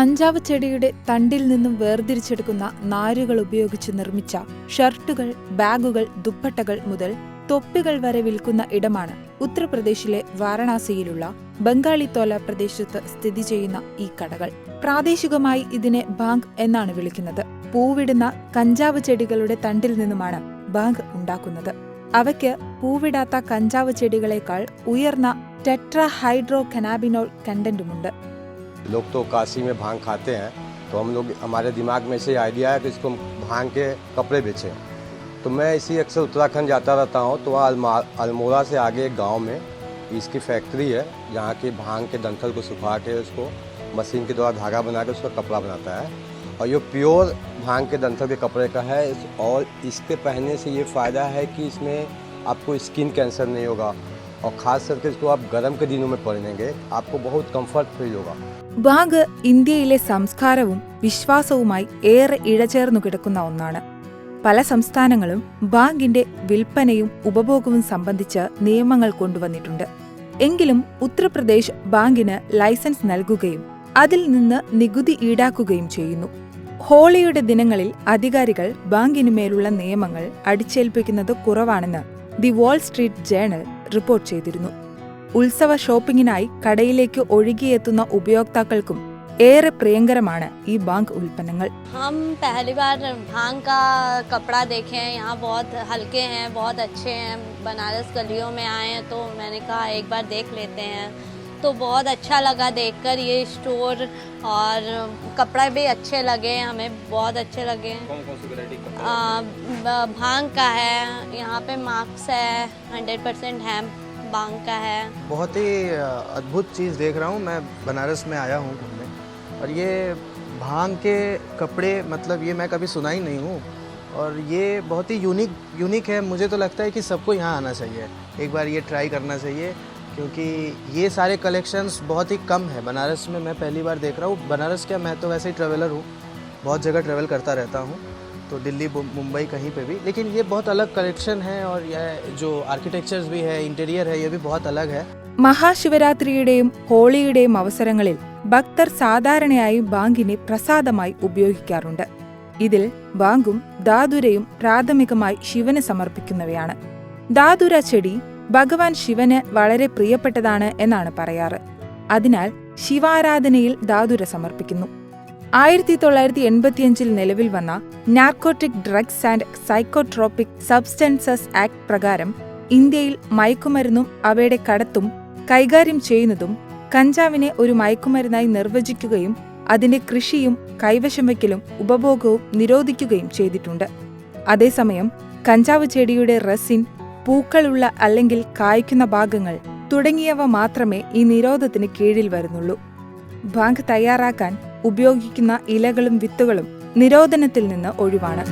കഞ്ചാവ് ചെടിയുടെ തണ്ടിൽ നിന്നും വേർതിരിച്ചെടുക്കുന്ന നാരുകൾ ഉപയോഗിച്ച് നിർമ്മിച്ച ഷർട്ടുകൾ ബാഗുകൾ ദുപ്പട്ടകൾ മുതൽ തൊപ്പികൾ വരെ വിൽക്കുന്ന ഇടമാണ് ഉത്തർപ്രദേശിലെ വാരണാസിയിലുള്ള ബംഗാളിത്തോല പ്രദേശത്ത് സ്ഥിതി ചെയ്യുന്ന ഈ കടകൾ. പ്രാദേശികമായി ഇതിനെ ബാങ്ക് എന്നാണ് വിളിക്കുന്നത്. പൂവിടുന്ന കഞ്ചാവ് ചെടികളുടെ തണ്ടിൽ നിന്നുമാണ് ബാങ്ക് ഉണ്ടാക്കുന്നത്. അവയ്ക്ക് പൂവിടാത്ത കഞ്ചാവ് ചെടികളേക്കാൾ ഉയർന്ന ടെട്രാ ഹൈഡ്രോ കനാബിനോൾ കണ്ടന്റുമുണ്ട്. लोग तो काशी में भाँग खाते हैं तो हम लोग हमारे दिमाग में से आइडिया है कि इसको भाँग के कपड़े बेचें। तो मैं इसी अक्सर उत्तराखंड जाता रहता हूँ तो वहाँ अल्मोड़ा से आगे एक गाँव में इसकी फैक्ट्री है, जहाँ की भाँग के डंठल को सुखा के उसको मशीन के द्वारा धागा बना के उसका कपड़ा बनाता है। और ये प्योर भाँग के डंठल के कपड़े का है, और इसके पहनने से ये फ़ायदा है कि इसमें आपको स्किन कैंसर नहीं होगा। और ख़ास करके इसको आप गर्म के दिनों में पहनेंगे आपको बहुत कंफर्ट फील होगा ബാങ്ക് ഇന്ത്യയിലെ സംസ്കാരവും വിശ്വാസവുമായി ഏറെ ഇഴചേർന്നു കിടക്കുന്ന ഒന്നാണ് പല സംസ്ഥാനങ്ങളും ബാങ്കിന്റെ വിൽപ്പനയും ഉപഭോഗവും സംബന്ധിച്ച് നിയമങ്ങൾ കൊണ്ടുവന്നിട്ടുണ്ട് എങ്കിലും ഉത്തർപ്രദേശ് ബാങ്കിന് ലൈസൻസ് നൽകുകയും അതിൽ നിന്ന് നികുതി ഈടാക്കുകയും ചെയ്യുന്നു ഹോളിയുടെ ദിനങ്ങളിൽ അധികാരികൾ ബാങ്കിനുമേലുള്ള നിയമങ്ങൾ അടിച്ചേൽപ്പിക്കുന്നത് കുറവാണെന്ന് The Wall Street Journal report ചെയ്തിരുന്നു ഉത്സവ ഷോപ്പിംഗിനായി കടയിലേക്ക് ഒഴുകിയെത്തുന്ന ഉപയോക്താക്കൾക്കും ഏറെ പ്രിയങ്കരമാണ് ഈ ബാങ്ക് ഉൽപ്പന്നങ്ങൾ हम पहली बार भांग का कपड़ा देखे हैं यहाँ बहुत हल्के हैं बहुत अच्छे हैं बनारस गलियों में आए हैं तो मैंने कहा एक बार देख लेते हैं तो बहुत अच्छा लगा देखकर ये स्टोर और कपड़ा भी अच्छे लगे हमें बहुत अच्छे लगे। कौन कौन सी आ, भाँग का है यहाँ पे मार्क्स है हंड्रेड परसेंट है भाँग का है। बहुत ही अद्भुत चीज़ देख रहा हूँ मैं बनारस में आया हूँ घूमने। और ये भाँग के कपड़े मतलब ये मैं कभी सुना ही नहीं हूँ। और ये बहुत ही यूनिक यूनिक है मुझे तो लगता है कि सबको यहाँ आना चाहिए। एक बार ये ट्राई करना चाहिए। क्योंकि ये सारे कलेक्शंस बहुत ही कम है बनारस में मैं पहली बार देख रहा हूँ बनारस क्या मैं तो वैसे ही ट्रेवलर हूँ बहुत जगह ट्रेवल करता रहता हूँ तो दिल्ली बु- मुंबई कहीं पे भी लेकिन ये बहुत अलग कलेक्शन है और ये जो आर्किटेक्चर्स भी है इंटीरियर है ये भी बहुत अलग है മഹാശിവരാത്രിയുടെയും ഹോളിയുടെയും അവസരങ്ങളിൽ ഭക്തർ സാധാരണയായി ബാങ്കിനെ പ്രസാദമായി ഉപയോഗിക്കാറുണ്ട് ഇതിൽ ബാങ്കും ദാതുരയും പ്രാഥമികമായി ശിവന് സമർപ്പിക്കുന്നവയാണ് ദാതുര ചെടി ഭഗവാൻ ശിവന് വളരെ പ്രിയപ്പെട്ടതാണ് എന്നാണ് പറയാറ്. അതിനാൽ ശിവാരാധനയിൽ ധാതുര സമർപ്പിക്കുന്നു. ആയിരത്തി തൊള്ളായിരത്തി എൺപത്തിയഞ്ചിൽ നിലവിൽ വന്ന narcotic drugs and psychotropic substances act പ്രകാരം ഇന്ത്യയിൽ മയക്കുമരുന്നും അവയുടെ കടത്തും കൈകാര്യം ചെയ്യുന്നതും കഞ്ചാവിനെ ഒരു മയക്കുമരുന്നായി നിർവചിക്കുകയും അതിന്റെ കൃഷിയും കൈവശം വയ്ക്കലും ഉപഭോഗവും നിരോധിക്കുകയും ചെയ്തിട്ടുണ്ട്. അതേസമയം കഞ്ചാവ് ചെടിയുടെ റസിൻ പൂക്കളുള്ള അല്ലെങ്കിൽ കായ്ക്കുന്ന ഭാഗങ്ങൾ തുടങ്ങിയവ മാത്രമേ ഈ നിരോധത്തിന് കീഴിൽ വരുന്നുള്ളൂ. ബാങ്ക് തയ്യാറാക്കാൻ ഉപയോഗിക്കുന്ന ഇലകളും വിത്തുകളും നിരോധനത്തിൽ നിന്ന് ഒഴിവാണ്.